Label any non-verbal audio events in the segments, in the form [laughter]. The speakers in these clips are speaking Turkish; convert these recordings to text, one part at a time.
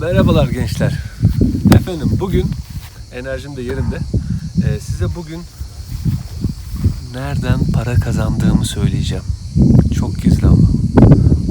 Merhabalar gençler. Efendim bugün enerjim de yerinde. Ee, size bugün nereden para kazandığımı söyleyeceğim. Çok gizli ama.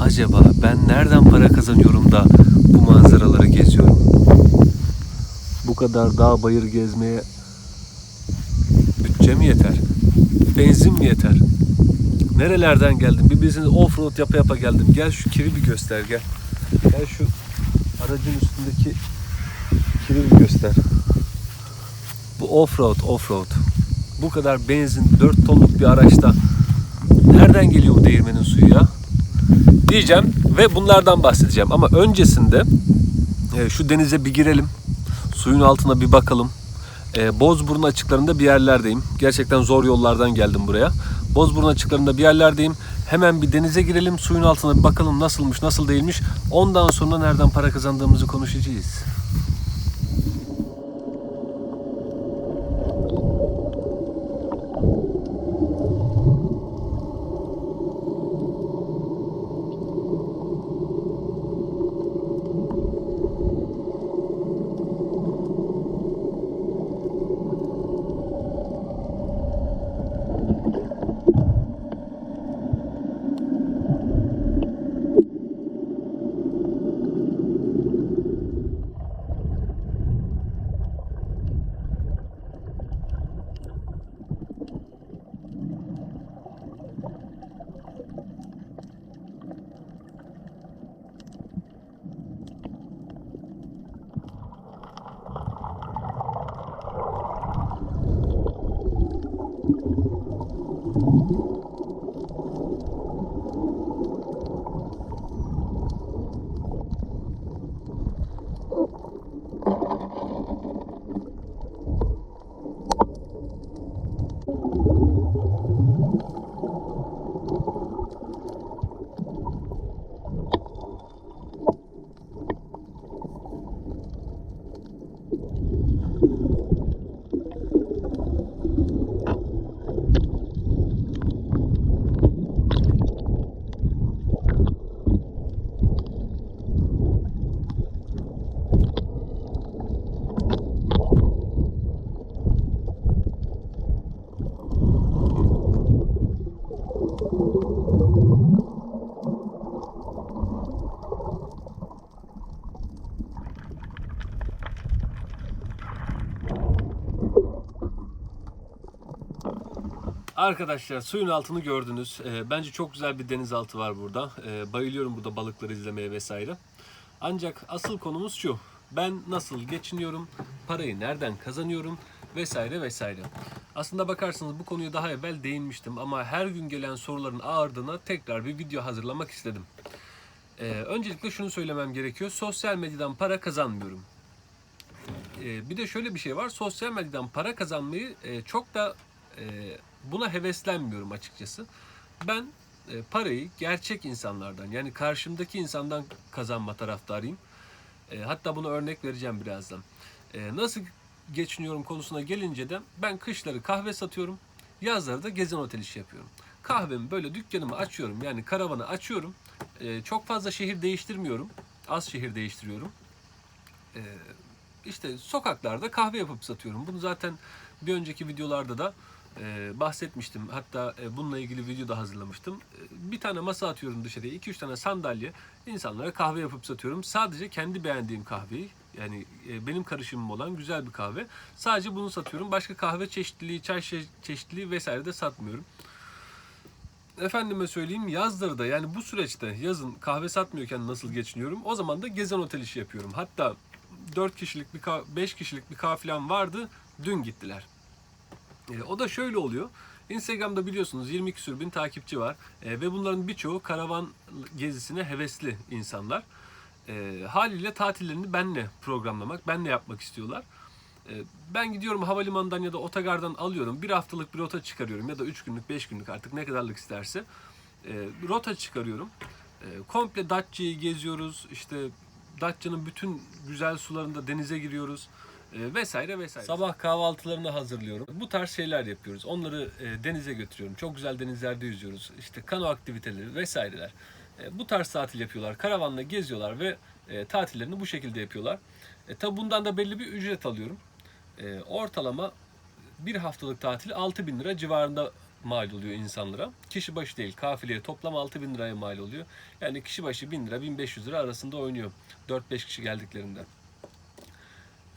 Acaba ben nereden para kazanıyorum da bu manzaraları geziyorum? Bu kadar dağ bayır gezmeye bütçe mi yeter? Benzin mi yeter? Nerelerden geldim? Bir bizim offroad yapa yapa geldim. Gel şu kiri bir göster gel. Gel şu aracın üstündeki kiri bir göster. Bu offroad, offroad. Bu kadar benzin 4 tonluk bir araçta nereden geliyor bu değirmenin suyu ya? Diyeceğim ve bunlardan bahsedeceğim. Ama öncesinde e, şu denize bir girelim. Suyun altına bir bakalım. E, Bozburun açıklarında bir yerlerdeyim. Gerçekten zor yollardan geldim buraya. Bozburun açıklarında bir yerlerdeyim. Hemen bir denize girelim. Suyun altına bir bakalım nasılmış, nasıl değilmiş. Ondan sonra nereden para kazandığımızı konuşacağız. Arkadaşlar suyun altını gördünüz. Ee, bence çok güzel bir denizaltı var burada. Ee, bayılıyorum burada balıkları izlemeye vesaire. Ancak asıl konumuz şu. Ben nasıl geçiniyorum? Parayı nereden kazanıyorum? Vesaire vesaire. Aslında bakarsanız bu konuya daha evvel değinmiştim ama her gün gelen soruların ağırdına tekrar bir video hazırlamak istedim. Ee, öncelikle şunu söylemem gerekiyor. Sosyal medyadan para kazanmıyorum. Bir de şöyle bir şey var. Sosyal medyadan para kazanmayı e, çok da e, buna heveslenmiyorum açıkçası. Ben e, parayı gerçek insanlardan yani karşımdaki insandan kazanma taraftarıyım. E, hatta buna örnek vereceğim birazdan. E, nasıl geçiniyorum konusuna gelince de ben kışları kahve satıyorum. Yazları da gezen otel işi yapıyorum. Kahvemi böyle dükkanımı açıyorum yani karavanı açıyorum. E, çok fazla şehir değiştirmiyorum. Az şehir değiştiriyorum. E, işte sokaklarda kahve yapıp satıyorum. Bunu zaten bir önceki videolarda da e, bahsetmiştim. Hatta e, bununla ilgili video da hazırlamıştım. E, bir tane masa atıyorum dışarıya, 2-3 tane sandalye. insanlara kahve yapıp satıyorum. Sadece kendi beğendiğim kahveyi, yani e, benim karışımım olan güzel bir kahve. Sadece bunu satıyorum. Başka kahve çeşitliliği, çay çe- çeşitliliği vesaire de satmıyorum. Efendime söyleyeyim yazları da yani bu süreçte yazın kahve satmıyorken nasıl geçiniyorum? O zaman da gezen otel işi yapıyorum. Hatta 4 kişilik bir 5 kişilik bir kafilem vardı. Dün gittiler. E, o da şöyle oluyor. Instagram'da biliyorsunuz 20 küsür bin takipçi var E, ve bunların birçoğu karavan gezisine hevesli insanlar. E, haliyle tatillerini benle programlamak, benle yapmak istiyorlar. E, ben gidiyorum havalimanından ya da otogardan alıyorum. Bir haftalık bir rota çıkarıyorum ya da 3 günlük, 5 günlük artık ne kadarlık isterse. E, rota çıkarıyorum. E, komple Datça'yı geziyoruz. İşte Datça'nın bütün güzel sularında denize giriyoruz e, vesaire vesaire. Sabah kahvaltılarını hazırlıyorum. Bu tarz şeyler yapıyoruz. Onları e, denize götürüyorum. Çok güzel denizlerde yüzüyoruz. İşte kano aktiviteleri vesaireler. E, bu tarz tatil yapıyorlar. Karavanla geziyorlar ve tatillerini bu şekilde yapıyorlar. E, tabi bundan da belli bir ücret alıyorum. E, ortalama bir haftalık tatili 6000 bin lira civarında mal oluyor insanlara. Kişi başı değil kafileye toplam 6000 bin liraya mal oluyor. Yani kişi başı 1000 lira 1500 lira arasında oynuyor 4-5 kişi geldiklerinde.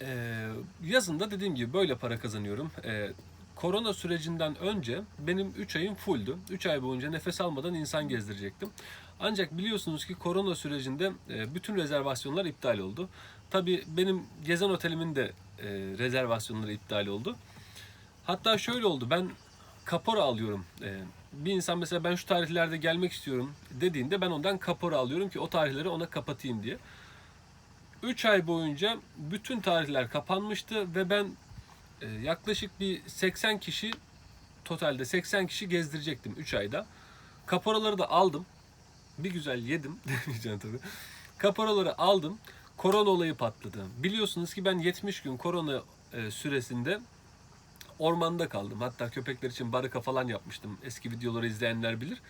Ee, yazında dediğim gibi böyle para kazanıyorum. Ee, korona sürecinden önce benim 3 ayım fulldü. 3 ay boyunca nefes almadan insan gezdirecektim. Ancak biliyorsunuz ki korona sürecinde e, bütün rezervasyonlar iptal oldu. Tabii benim gezen otelimin de e, rezervasyonları iptal oldu. Hatta şöyle oldu. Ben kapora alıyorum. Ee, bir insan mesela ben şu tarihlerde gelmek istiyorum dediğinde ben ondan kapora alıyorum ki o tarihleri ona kapatayım diye. 3 ay boyunca bütün tarihler kapanmıştı ve ben e, yaklaşık bir 80 kişi totalde 80 kişi gezdirecektim 3 ayda. Kaporaları da aldım. Bir güzel yedim [laughs] demeyeceğim tabii. Kaporaları aldım. Korona olayı patladı. Biliyorsunuz ki ben 70 gün korona e, süresinde ormanda kaldım. Hatta köpekler için baraka falan yapmıştım. Eski videoları izleyenler bilir.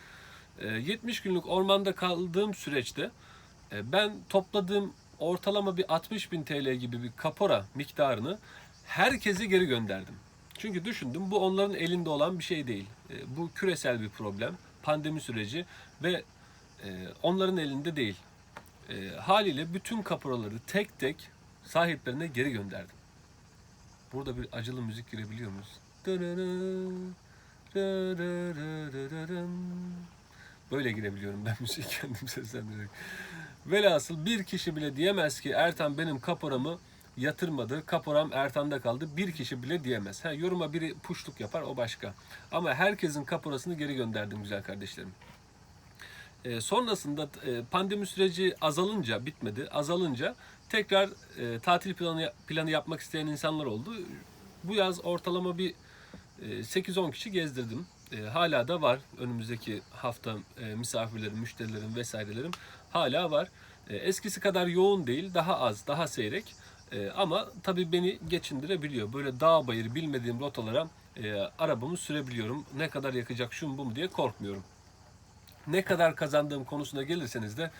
E, 70 günlük ormanda kaldığım süreçte e, ben topladığım ortalama bir 60 bin TL gibi bir kapora miktarını herkese geri gönderdim. Çünkü düşündüm bu onların elinde olan bir şey değil. E, Bu küresel bir problem. Pandemi süreci ve e, onların elinde değil. E, Haliyle bütün kaporaları tek tek sahiplerine geri gönderdim. Burada bir acılı müzik girebiliyor muyuz? Böyle girebiliyorum ben müziği kendim seslendirerek. Velhasıl bir kişi bile diyemez ki Ertan benim kaporamı yatırmadı. Kaporam Ertan'da kaldı. Bir kişi bile diyemez. Ha, yoruma biri puşluk yapar o başka. Ama herkesin kaporasını geri gönderdim güzel kardeşlerim. E, sonrasında e, pandemi süreci azalınca bitmedi. Azalınca tekrar e, tatil planı planı yapmak isteyen insanlar oldu. Bu yaz ortalama bir e, 8-10 kişi gezdirdim. E, hala da var. Önümüzdeki hafta e, misafirlerim, müşterilerim vesairelerim hala var. E, eskisi kadar yoğun değil, daha az, daha seyrek. E, ama tabii beni geçindirebiliyor. Böyle dağ bayır bilmediğim rotalara e, arabamı sürebiliyorum. Ne kadar yakacak şun bu mu diye korkmuyorum. Ne kadar kazandığım konusuna gelirseniz de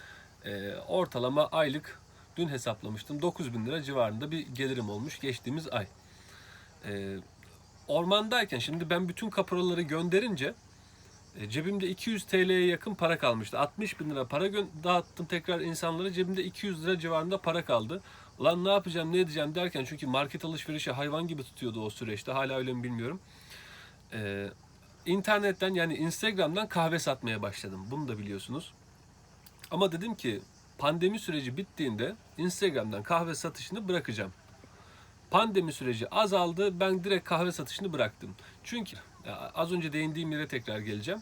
ortalama aylık dün hesaplamıştım 9 bin lira civarında bir gelirim olmuş geçtiğimiz ay. Ormandayken şimdi ben bütün kaporaları gönderince cebimde 200 TL'ye yakın para kalmıştı. 60 bin lira para dağıttım tekrar insanlara cebimde 200 lira civarında para kaldı. Lan ne yapacağım ne edeceğim derken çünkü market alışverişi hayvan gibi tutuyordu o süreçte hala öyle mi bilmiyorum. Ee, internetten yani Instagram'dan kahve satmaya başladım. Bunu da biliyorsunuz. Ama dedim ki pandemi süreci bittiğinde Instagram'dan kahve satışını bırakacağım. Pandemi süreci azaldı. Ben direkt kahve satışını bıraktım. Çünkü az önce değindiğim yere tekrar geleceğim.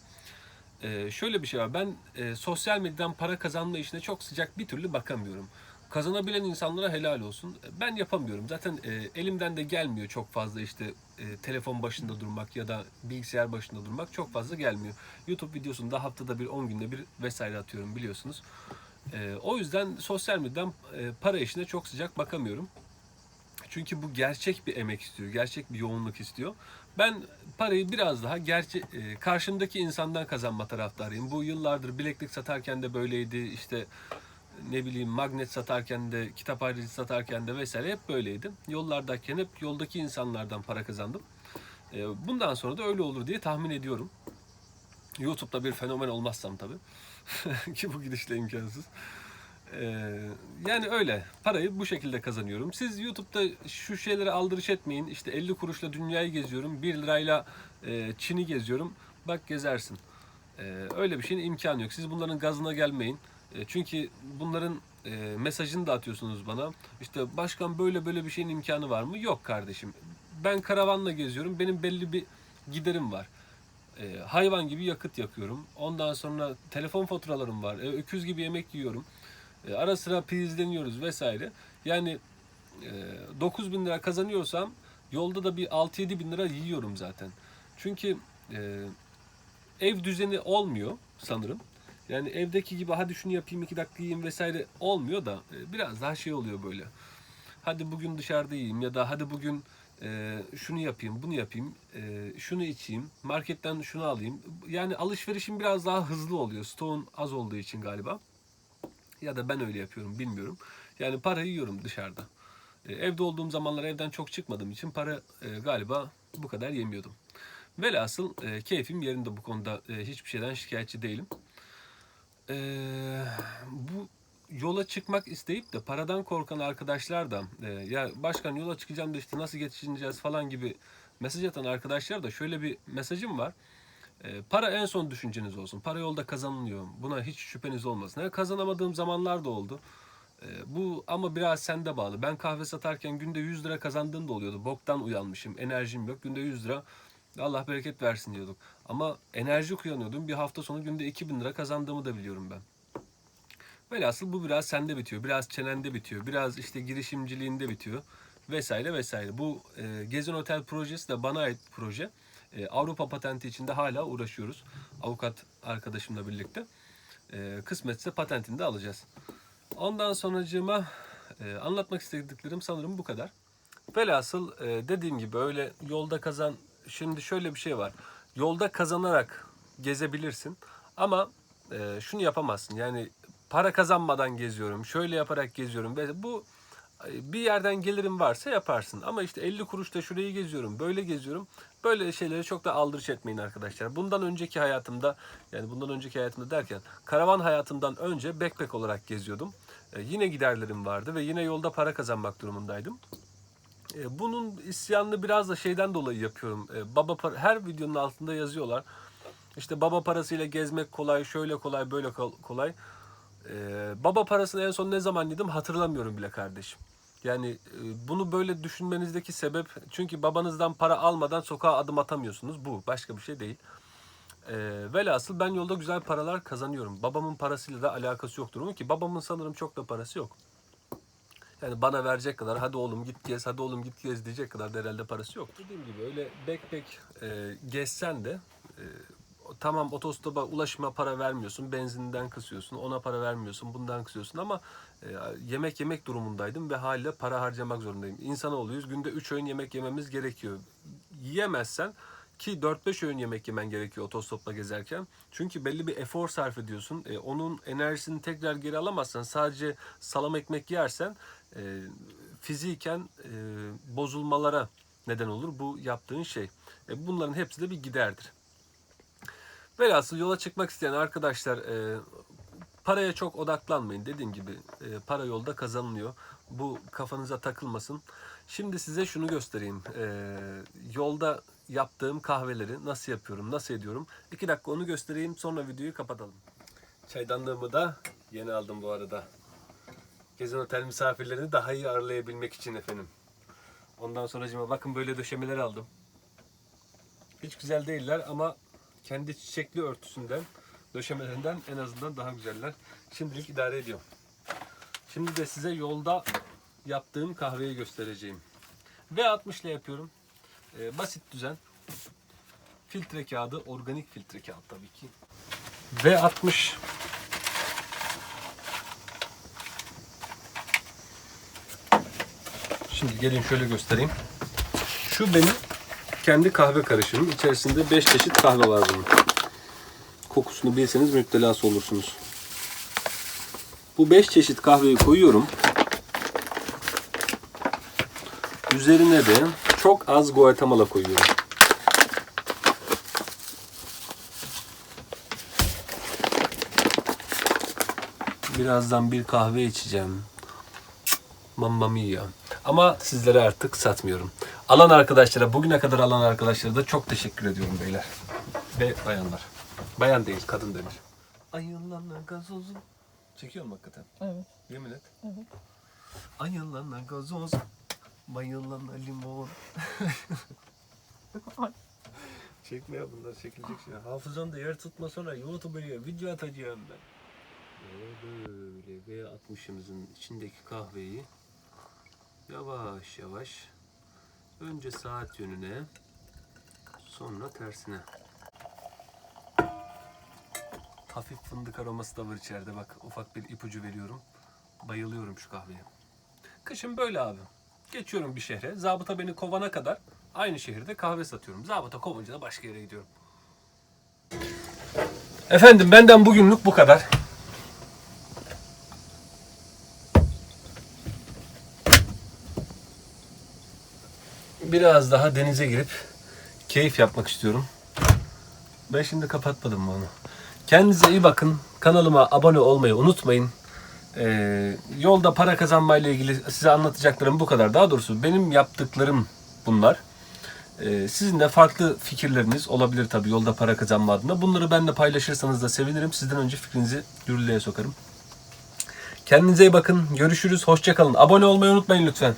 Ee, şöyle bir şey var. Ben e, sosyal medyadan para kazanma işine çok sıcak bir türlü bakamıyorum. Kazanabilen insanlara helal olsun. Ben yapamıyorum. Zaten e, elimden de gelmiyor çok fazla işte e, telefon başında durmak ya da bilgisayar başında durmak çok fazla gelmiyor. YouTube videosunda haftada bir 10 günde bir vesaire atıyorum biliyorsunuz. E, o yüzden sosyal medyadan e, para işine çok sıcak bakamıyorum. Çünkü bu gerçek bir emek istiyor, gerçek bir yoğunluk istiyor. Ben parayı biraz daha gerçi e, karşımdaki insandan kazanma taraftarıyım. Bu yıllardır bileklik satarken de böyleydi. İşte ne bileyim magnet satarken de, kitap ayrıcı satarken de vesaire hep böyleydi. Yollardayken hep yoldaki insanlardan para kazandım. E, bundan sonra da öyle olur diye tahmin ediyorum. YouTube'da bir fenomen olmazsam tabii. [laughs] Ki bu gidişle imkansız. Ee, yani öyle. Parayı bu şekilde kazanıyorum. Siz YouTube'da şu şeylere aldırış etmeyin. İşte 50 kuruşla dünyayı geziyorum. 1 lirayla e, Çin'i geziyorum. Bak gezersin. Ee, öyle bir şeyin imkanı yok. Siz bunların gazına gelmeyin. E, çünkü bunların e, mesajını da atıyorsunuz bana. İşte başkan böyle böyle bir şeyin imkanı var mı? Yok kardeşim. Ben karavanla geziyorum. Benim belli bir giderim var. E, hayvan gibi yakıt yakıyorum. Ondan sonra telefon faturalarım var. E, öküz gibi yemek yiyorum. E, ara sıra prizleniyoruz vesaire. Yani e, 9 bin lira kazanıyorsam yolda da bir 6-7 bin lira yiyorum zaten. Çünkü e, ev düzeni olmuyor sanırım. Yani evdeki gibi hadi şunu yapayım iki dakika yiyeyim vesaire olmuyor da e, biraz daha şey oluyor böyle. Hadi bugün dışarıda yiyeyim ya da hadi bugün e, şunu yapayım, bunu yapayım, e, şunu içeyim, marketten şunu alayım. Yani alışverişim biraz daha hızlı oluyor. Stoğun az olduğu için galiba. Ya da ben öyle yapıyorum bilmiyorum. Yani parayı yiyorum dışarıda. E, evde olduğum zamanlar evden çok çıkmadığım için para e, galiba bu kadar yemiyordum. Velhasıl e, keyfim yerinde bu konuda hiçbir şeyden şikayetçi değilim. Bu yola çıkmak isteyip de paradan korkan arkadaşlar da ya başkan yola çıkacağım da işte nasıl geçineceğiz falan gibi mesaj atan arkadaşlar da şöyle bir mesajım var. E, para en son düşünceniz olsun. Para yolda kazanılıyor. Buna hiç şüpheniz olmasın. Ha, kazanamadığım zamanlar da oldu. E, bu ama biraz sende bağlı. Ben kahve satarken günde 100 lira kazandığım da oluyordu. Boktan uyanmışım. Enerjim yok. Günde 100 lira Allah bereket versin diyorduk. Ama enerji uyanıyordum. Bir hafta sonu günde 2000 lira kazandığımı da biliyorum ben. Velhasıl bu biraz sende bitiyor. Biraz çenende bitiyor. Biraz işte girişimciliğinde bitiyor. Vesaire vesaire. Bu e, Gezin Otel projesi de bana ait bir proje. E, Avrupa patenti içinde hala uğraşıyoruz. Avukat arkadaşımla birlikte. E, kısmetse patentini de alacağız. Ondan sonracığıma e, anlatmak istediklerim sanırım bu kadar. Velhasıl e, dediğim gibi öyle yolda kazan... Şimdi şöyle bir şey var. Yolda kazanarak gezebilirsin. Ama e, şunu yapamazsın. Yani para kazanmadan geziyorum. Şöyle yaparak geziyorum. Ve bu bir yerden gelirim varsa yaparsın. Ama işte 50 kuruşta şurayı geziyorum. Böyle geziyorum. Böyle şeyleri çok da aldırış etmeyin arkadaşlar. Bundan önceki hayatımda yani bundan önceki hayatımda derken karavan hayatımdan önce backpack olarak geziyordum. E, yine giderlerim vardı ve yine yolda para kazanmak durumundaydım. E, Bunun isyanını biraz da şeyden dolayı yapıyorum. E, Baba para, her videonun altında yazıyorlar. İşte baba parasıyla gezmek kolay, şöyle kolay, böyle kol- kolay. E, baba parasını en son ne zaman yedim hatırlamıyorum bile kardeşim. Yani e, bunu böyle düşünmenizdeki sebep çünkü babanızdan para almadan sokağa adım atamıyorsunuz. Bu başka bir şey değil. E, velhasıl ben yolda güzel paralar kazanıyorum. Babamın parasıyla da alakası yok durumu ki babamın sanırım çok da parası yok. Yani bana verecek kadar hadi oğlum git gez, hadi oğlum git gez diyecek kadar da herhalde parası yok. Dediğim gibi öyle backpack e, gezsen de e, tamam otostopa ulaşıma para vermiyorsun, benzinden kısıyorsun, ona para vermiyorsun, bundan kısıyorsun ama e, yemek yemek durumundaydım ve haliyle para harcamak zorundayım. İnsanoğluyuz, günde 3 öğün yemek yememiz gerekiyor. Yiyemezsen ki 4-5 öğün yemek yemen gerekiyor otostopla gezerken. Çünkü belli bir efor sarf ediyorsun. E, onun enerjisini tekrar geri alamazsan sadece salam ekmek yersen e, fiziken e, bozulmalara neden olur bu yaptığın şey. E, bunların hepsi de bir giderdir. Velhasıl yola çıkmak isteyen arkadaşlar e, paraya çok odaklanmayın. Dediğim gibi e, para yolda kazanılıyor. Bu kafanıza takılmasın. Şimdi size şunu göstereyim. E, yolda yaptığım kahveleri nasıl yapıyorum, nasıl ediyorum. İki dakika onu göstereyim sonra videoyu kapatalım. Çaydanlığımı da yeni aldım bu arada. Gezen Otel misafirlerini daha iyi ağırlayabilmek için efendim. Ondan sonracıma bakın böyle döşemeler aldım. Hiç güzel değiller ama kendi çiçekli örtüsünden, döşemelerinden en azından daha güzeller. Şimdilik idare ediyorum. Şimdi de size yolda yaptığım kahveyi göstereceğim. V60 ile yapıyorum. Ee, basit düzen. Filtre kağıdı, organik filtre kağıt tabii ki. V60 Şimdi gelin şöyle göstereyim. Şu benim kendi kahve karışımım. İçerisinde 5 çeşit kahve var bunun. Kokusunu bilseniz müptelası olursunuz. Bu 5 çeşit kahveyi koyuyorum. Üzerine de çok az Guatemala koyuyorum. Birazdan bir kahve içeceğim. Mamma mia. Ama sizlere artık satmıyorum. Alan arkadaşlara, bugüne kadar alan arkadaşlara da çok teşekkür ediyorum beyler. Ve bayanlar. Bayan değil, kadın denir. Ayılana gazozu. Çekiyor mu hakikaten? Evet. Yemin et. Evet. Ayılana gazoz. Bayılana limon. Çekme ya bunlar çekilecek şey. Hafızamda yer tutma sonra YouTube'a video atacağım ben. Böyle V60'ımızın içindeki kahveyi yavaş yavaş önce saat yönüne sonra tersine. Hafif fındık aroması da var içeride bak ufak bir ipucu veriyorum. Bayılıyorum şu kahveye. Kışın böyle abi. Geçiyorum bir şehre. Zabıta beni kovana kadar aynı şehirde kahve satıyorum. Zabıta kovunca da başka yere gidiyorum. Efendim benden bugünlük bu kadar. Biraz daha denize girip keyif yapmak istiyorum. Ben şimdi kapatmadım onu? Kendinize iyi bakın. Kanalıma abone olmayı unutmayın. Ee, yolda para kazanmayla ilgili size anlatacaklarım bu kadar. Daha doğrusu benim yaptıklarım bunlar. Ee, sizin de farklı fikirleriniz olabilir tabii yolda para kazanma adına. Bunları benimle paylaşırsanız da sevinirim. Sizden önce fikrinizi yürürlüğe sokarım. Kendinize iyi bakın. Görüşürüz. Hoşçakalın. Abone olmayı unutmayın lütfen.